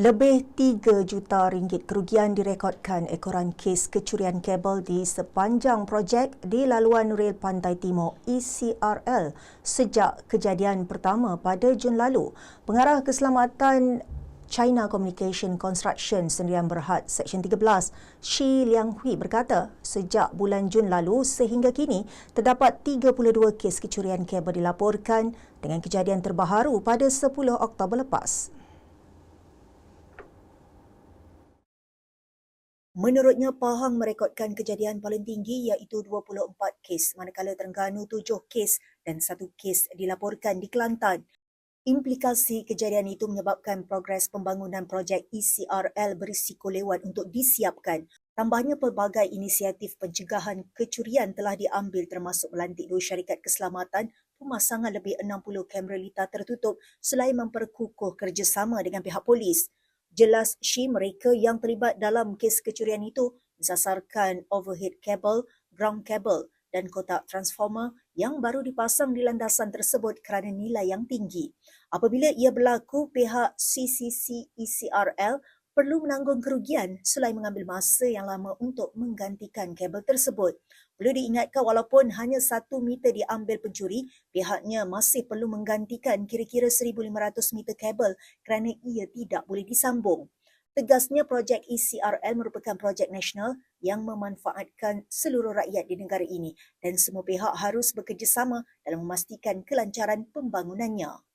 Lebih 3 juta ringgit kerugian direkodkan ekoran kes kecurian kabel di sepanjang projek di laluan rel Pantai Timur ECRL sejak kejadian pertama pada Jun lalu. Pengarah Keselamatan China Communication Construction Sendirian Berhad Seksyen 13, Shi Lianghui berkata, sejak bulan Jun lalu sehingga kini terdapat 32 kes kecurian kabel dilaporkan dengan kejadian terbaharu pada 10 Oktober lepas. Menurutnya, Pahang merekodkan kejadian paling tinggi iaitu 24 kes manakala Terengganu 7 kes dan satu kes dilaporkan di Kelantan. Implikasi kejadian itu menyebabkan progres pembangunan projek ECRL berisiko lewat untuk disiapkan. Tambahnya pelbagai inisiatif pencegahan kecurian telah diambil termasuk melantik dua syarikat keselamatan pemasangan lebih 60 kamera litar tertutup selain memperkukuh kerjasama dengan pihak polis. Jelas Shi mereka yang terlibat dalam kes kecurian itu mensasarkan overhead cable, ground cable dan kotak transformer yang baru dipasang di landasan tersebut kerana nilai yang tinggi. Apabila ia berlaku, pihak CCC ECRL perlu menanggung kerugian selain mengambil masa yang lama untuk menggantikan kabel tersebut. Perlu diingatkan walaupun hanya satu meter diambil pencuri, pihaknya masih perlu menggantikan kira-kira 1,500 meter kabel kerana ia tidak boleh disambung. Tegasnya projek ECRL merupakan projek nasional yang memanfaatkan seluruh rakyat di negara ini dan semua pihak harus bekerjasama dalam memastikan kelancaran pembangunannya.